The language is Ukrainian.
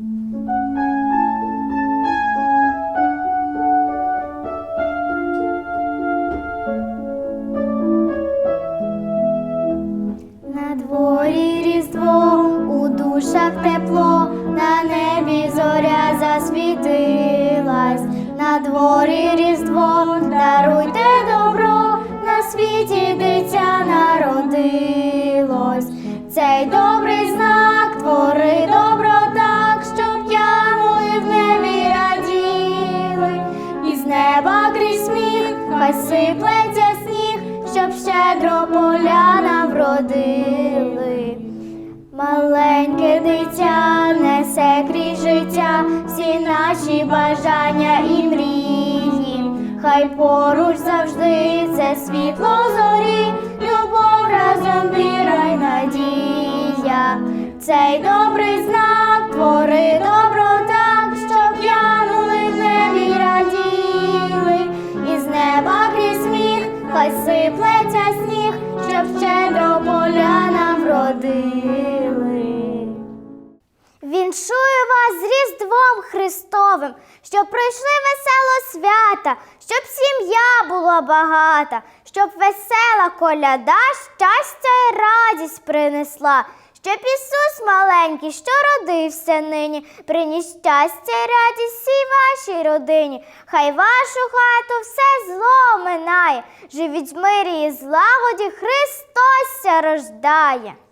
На дворі різдво, у душах тепло, на небі зоря засвітилась, на дворі різдво, даруйте добро, неба сміх, хай сиплеться сніг, щоб щедро поля нам вродили. Маленьке дитя несе крізь життя всі наші бажання і мрії. Хай поруч завжди це світло зорі, любов разом віра й надія. Цей добрий нам вродили. Віншую вас з Різдвом Христовим, щоб пройшли весело свята, щоб сім'я була багата, щоб весела коляда щастя і радість принесла, щоб Ісус маленький, що родився нині, приніс щастя і радість всій вашій родині. Хай вашу хату все зло минає, живіть в мирі і злагоді, Христос рождає.